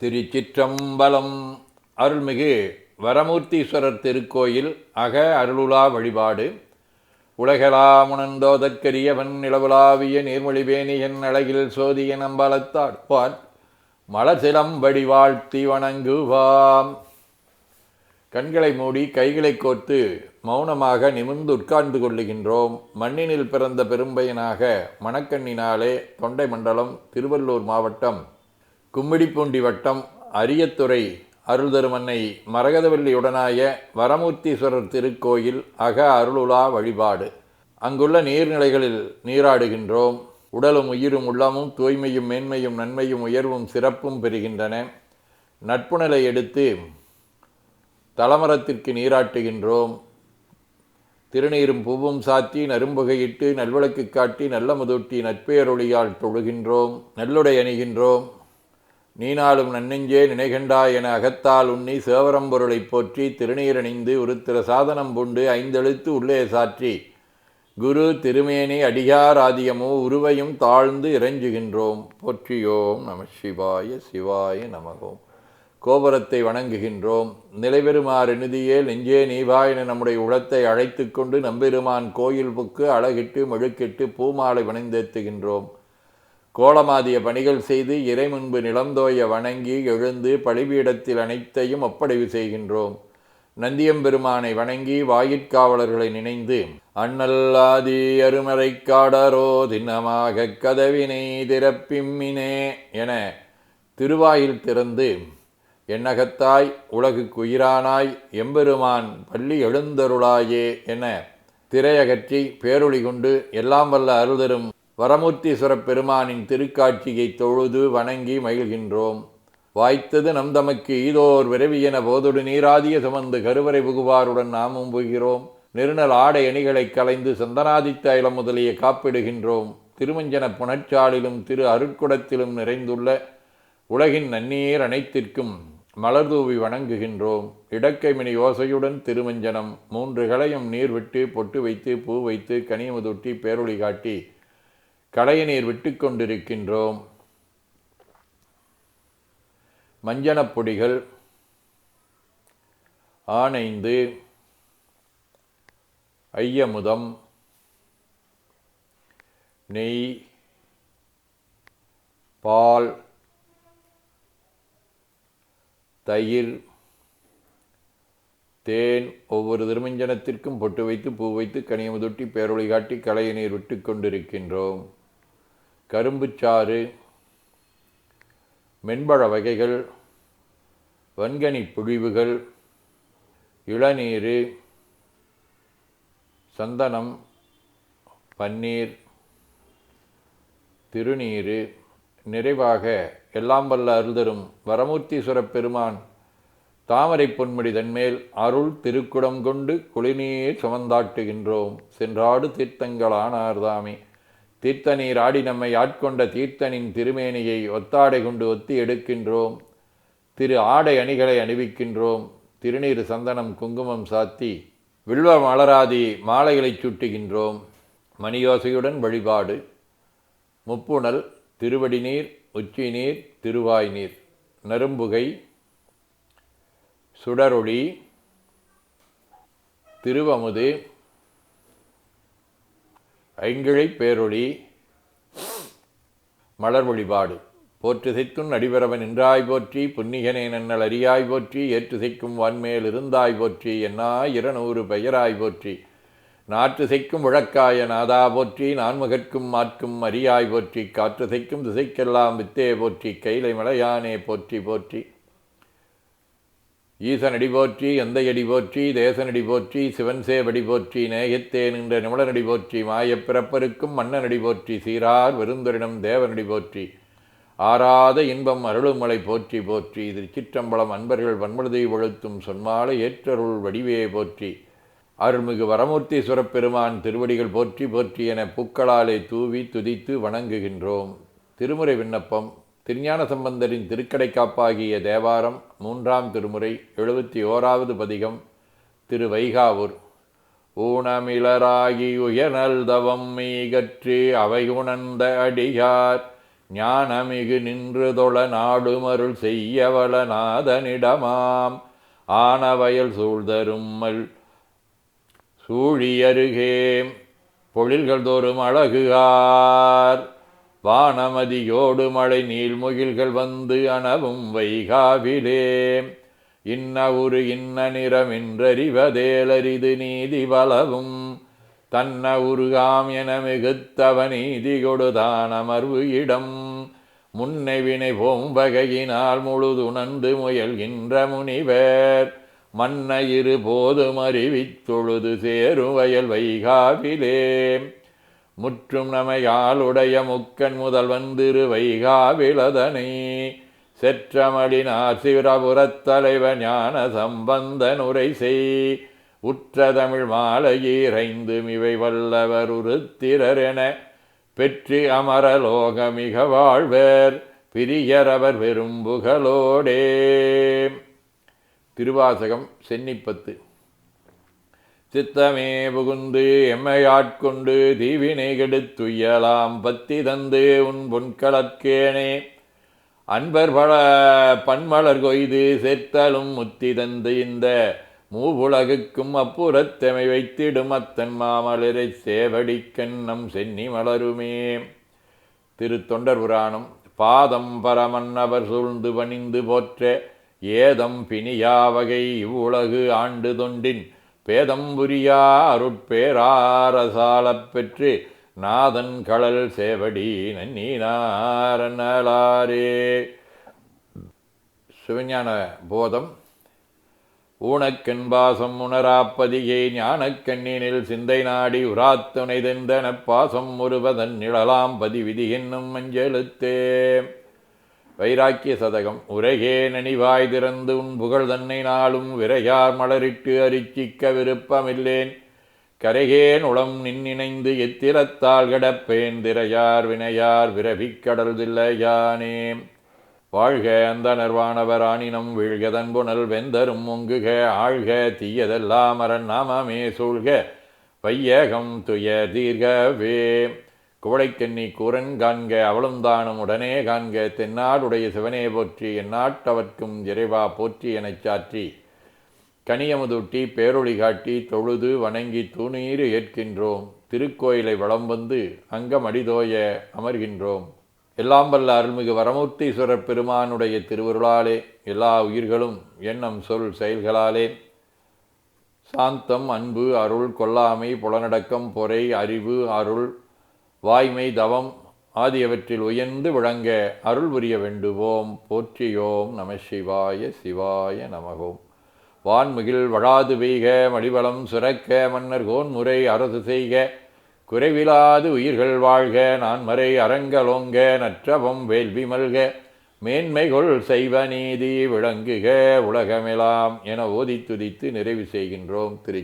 திருச்சிற்றம்பலம் அருள்மிகு வரமூர்த்தீஸ்வரர் திருக்கோயில் அக அருளுலா வழிபாடு. உலகலாமுணந்தோதற்கரியவன் நிலவுலாவிய நீர்மொழிவேணியன் அழகில் சோதிய நம்பலத்தாட்பான் மலசிலம்படி வாழ்த்தி வணங்குவாம். கண்களை மூடி கைகளை கோர்த்து மௌனமாக நிமிர்ந்து உட்கார்ந்து கொள்ளுகின்றோம். மண்ணினில் பிறந்த பெரும்பயனாக மணக்கண்ணினாலே தொண்டை மண்டலம் திருவள்ளூர் மாவட்டம் கும்மிடிப்பூண்டி வட்டம் அரியத்துறை அருள் தருமன்னை மரகதவல்லியுடனாய வரமூர்த்தீஸ்வரர் திருக்கோயில் அக அருளுலா வழிபாடு. அங்குள்ள நீர்நிலைகளில் நீராடுகின்றோம். உடலும் உயிரும் உள்ளமும் தூய்மையும் மேன்மையும் நன்மையும் உயர்வும் சிறப்பும் பெறுகின்றன. நட்புணலை எடுத்து தலமரத்திற்கு நீராட்டுகின்றோம். திருநீரும் பூவும் சாத்தி நரும்புகையிட்டு நல்விளக்கு காட்டி நல்ல முதூட்டி நட்பெயரொழியால் தொழுகின்றோம். நல்லுடை அணிகின்றோம். நீனாலும் நன்னெஞ்சே நினைகண்டா என அகத்தால் உண்ணி சேவரம்பொருளைப் போற்றி திருநீரணிந்து உருத்திர சாதனம் பூண்டு ஐந்தெழுத்து உள்ளே சாற்றி. குரு திருமேனி அடிகாராதியமோ உருவையும் தாழ்ந்து இறைஞ்சுகின்றோம். போற்றியோம் நம சிவாய சிவாய நமகோம் கோபுரத்தை வணங்குகின்றோம். நிலைபெறுமாறு நிதியே நெஞ்சே நீவா என நம்முடைய உளத்தை அழைத்து கொண்டு நம்பெருமான் கோயில் புக்கு அழகிட்டு மெழுக்கிட்டு பூமாலை வணிந்தேத்துகின்றோம். கோலமாதிய பணிகள் செய்து இறை முன்பு நிலந்தோய வணங்கி எழுந்து பழிபீடத்தில் அனைத்தையும் ஒப்படைவு செய்கின்றோம். நந்தியம்பெருமானை வணங்கி வாயிற்காவலர்களை நினைந்து அண்ணல்லாதி அருமறை காடரோ தினமாக கதவினை திறப்பிம்மினே என திருவாயில் திறந்து எண்ணகத்தாய் உலகுக்கு உயிரானாய் எம்பெருமான் பள்ளி எழுந்தருளாயே என திரையகற்றி பேரொளி கொண்டு எல்லாம் வல்ல அருள்தரும் வரமூர்த்தீஸ்வரப் பெருமானின் திருக்காட்சியை தொழுது வணங்கி மகிழ்கின்றோம். வாய்த்தது நம் தமக்கு ஈதோர் விரவியென போதொடு நீராதிய சுமந்து கருவறை புகுவாருடன் நாமும் புகிறோம். நெருநல் ஆடை அணிகளைக் கலைந்து சந்தனாதித்த முதலிய காப்பிடுகின்றோம். திருமஞ்சன புனச்சாலிலும் திரு அருட்குடத்திலும் நிறைந்துள்ள உலகின் நன்னீர் அனைத்திற்கும் மலர்தூவி வணங்குகின்றோம். இடக்கைமினி ஓசையுடன் திருமஞ்சனம் மூன்று களையும் நீர் விட்டு பொட்டு வைத்து பூ வைத்து கனியமுதொட்டி பேரொளி காட்டி களைய நீர் விட்டு கொண்டிருக்கின்றோம் மஞ்சனப் பொடிகள் ஆனைந்து ஐயமுதம் நெய் பால் தயிர் தேன் ஒவ்வொரு திருமஞ்சனத்திற்கும் பொட்டு வைத்து பூ வைத்து கனியமுதொட்டி பேரொழி காட்டி களைய நீர் விட்டு கொண்டிருக்கின்றோம் கரும்புச்சாறு மென்பழ வகைகள் வன்கனி புழிவுகள் இளநீர் சந்தனம் பன்னீர் திருநீர் நிறைவாக எல்லாம் வல்ல அருள்தரும் வரமூர்த்தீஸ்வரப் பெருமான் தாமரை பொன்முடி தன்மேல் அருள் திருக்குடம் கொண்டு குளிநீர் சுமந்தாட்டுகின்றோம். சென்றாடு தீர்த்தங்களானார்தாமே தீர்த்தநீர் ஆடி நம்மை ஆட்கொண்ட தீர்த்தனின் திருமேனியை ஒத்தாடை கொண்டு ஒத்தி எடுக்கின்றோம். திரு ஆடை அணிகளை அணிவிக்கின்றோம். திருநீர் சந்தனம் குங்குமம் சாத்தி வில்வ மலராதி மாலைகளை சுட்டுகின்றோம். மணியோசையுடன் வழிபாடு. முப்புணல் திருவடி நீர் உச்சி நீர் திருவாய் நீர் நரும்புகை சுடரொளி திருவமுது ஐங்கிழை பேரொளி மலர் வழிபாடு. போற்றுசைக்கும் நடிபரவன் நின்றாய் போற்றி புன்னிகனே நன்னல் அறியாய் போற்றி ஏற்றுசைக்கும் வான்மேல் இருந்தாய் போற்றி என்னா இருநூறு பெயராய் போற்றி. நாற்று செய்க்கும் முழக்காய நாதா போற்றி நான்முகற்கும் மாற்கும் அரியாய் போற்றி காற்று செய்க்கும் திசைக்கெல்லாம் வித்தே போற்றி கைலை மலையானே போற்றி போற்றி. ஈசனடி போற்றி எந்தையடி போற்றி தேசனடி போற்றி சிவன் சேவடி போற்றி நேயத்தே நின்ற நிமிடனடி போற்றி மாயப் பிறப்பருக்கும் மன்னனடி போற்றி சீரார் விருந்தரிடம் தேவனடி போற்றி ஆறாத இன்பம் அருளுமலை போற்றி போற்றி திருச்சிற்றம்பலம் அன்பர்கள் வன்முழுதை ஒழுத்தும் சொன்மாலை ஏற்றருள் வடிவே போற்றி அருள்மிகு வரமூர்த்தி சுரப்பெருமான் திருவடிகள் போற்றி போற்றி என பூக்களாலே தூவி துதித்து வணங்குகின்றோம். திருமுறை விண்ணப்பம். திருஞான சம்பந்தரின் திருக்கடைக்காப்பாகிய தேவாரம் மூன்றாம் திருமுறை எழுபத்தி ஓராவது பதிகம் திரு வைகாவூர். ஊனமிலராகி உயனல் தவம் மீகற்று அவை உணர்ந்த அடியார் ஞானமிகு நின்று தொழ நாடுமருள் செய்யவள நாதனிடமாம். ஆனவயல் சூழ்தரும்மல் சூழியருகே பொழில்கள் தோறும் அழகுகார். வானமதியோடு மழை நீள்முகில்கள் வந்து அணவும் வைகாவிலே. இன்ன ஒரு இன்ன நிறம் என்றறிவதேலரிது நீதி வளவும். தன்ன உருகாம் என மிகுத்தவ நீதி கொடுதான் அமர்வு இடம். முன்னை வினை போம்பகையினால் முழுது முழுதுணர்ந்து முயல்கின்ற முனிவர். மன்ன இருபோதும் அறிவித்தொழுது சேரும் வயல் வைகாவிலே. முற்றும் நமையாளுடைய முக்கன் முதல் வந்திரு வைகாவிலதனை செற்றமடினார் சிவரபுரத் தலைவர் ஞான சம்பந்தன் உரை செய் உற்ற தமிழ் மாலையீரைந்து இவை வல்லவர் உருத்திரரென பெற்றி பெற்று அமரலோக மிக வாழ்வர் பிரியரவர் பெரும்புகளோடே திருவாசகம் சென்னிப்பத்து. சித்தமே புகுந்து எம்மையாட்கொண்டு தீவினை கெடுத்துயலாம் பத்தி தந்து உன் பொன்களற்கேனே அன்பர் பல பன்மலர் கொய்து செத்தலும் முத்தி தந்து இந்த மூவுலகுக்கும் அப்புறத்தமை வைத்திடும் அத்தன் மாமலரை சேவடிக்கண்ணம் சென்னி மலருமே. திருத்தொண்டர் புராணம் பாதம் பரமன்னவர் சூழ்ந்து பணிந்து போற்ற ஏதம் பிணியாவகை இவ்வுலகு ஆண்டு தொண்டின் பேதம்புரியா அருட்பேராரசாலப் பெற்று நாதன் களல் சேவடி நன்னீனாரே சிவஞான போதம். ஊனக்கென்பாசம் உணராப்பதியை ஞானக்கண்ணினில் சிந்தை நாடி உராத்துணைதெந்தன பாசம் ஒருவதன் நிழலாம் பதிவிதி என்னும் மஞ்செழுத்தே வைராக்கிய சதகம் உரையே நனிவாய் திறந்து உன் புகழ் தன்னை நாளும் விரையார் மலரிட்டு அரிச்சிக்க விருப்பமில்லேன். கரைகேன் உளம் நின்னிணைந்து எத்திரத்தால் கிடப்பேன் திரையார் வினையார் விரவிக்கடல் தில்லையானே. வாழ்க அந்த நர்வானவர் ஆணினம் வீழ்கதன் புனல் வெந்தரும் ஒங்குக ஆழ்க தீயதெல்லாம் அரண் நாமமே சூழ்க வையகம் துய தீர்கவே. குவளைக்கண்ணி கூரன் காண்க அவளும் தானும் உடனே காண்க தென்னாடுடைய சிவனே போற்றி எந்நாட்டவர்க்கும் இறைவா போற்றி எனச் சாற்றி. கனியமுதூட்டி பேரொழி காட்டி தொழுது வணங்கி தூணீறு ஏற்கின்றோம். திருக்கோயிலை வளம் வந்து அங்கம் அடிதோய அமர்கின்றோம். எல்லாம் வல்ல அருள்மிகு வரமூர்த்தீஸ்வரர் பெருமானுடைய திருவருளாலே எல்லா உயிர்களும் எண்ணம் சொல் செயல்களாலே. சாந்தம் அன்பு அருள் கொல்லாமை புலனடக்கம் பொறை அறிவு அருள் வாய்மை தவம் ஆகியவற்றில் உயர்ந்து விளங்க அருள் புரிய வேண்டுவோம். போற்றியோம் நம சிவாய சிவாய நமகோம் வான்முகில் வழாது பெய்க மடிவளம் சுரக்க மன்னர் கோன்முறை அரசு செய்க. குறைவிலாது உயிர்கள் வாழ்க நான் மறை அரங்கலோங்க நற்றவம் வேள்வி மல்க. மேன்மைகொள் செய்வ நீதி விளங்குக உலகமெலாம் என ஓதி துதித்து நிறைவு செய்கின்றோம் திரு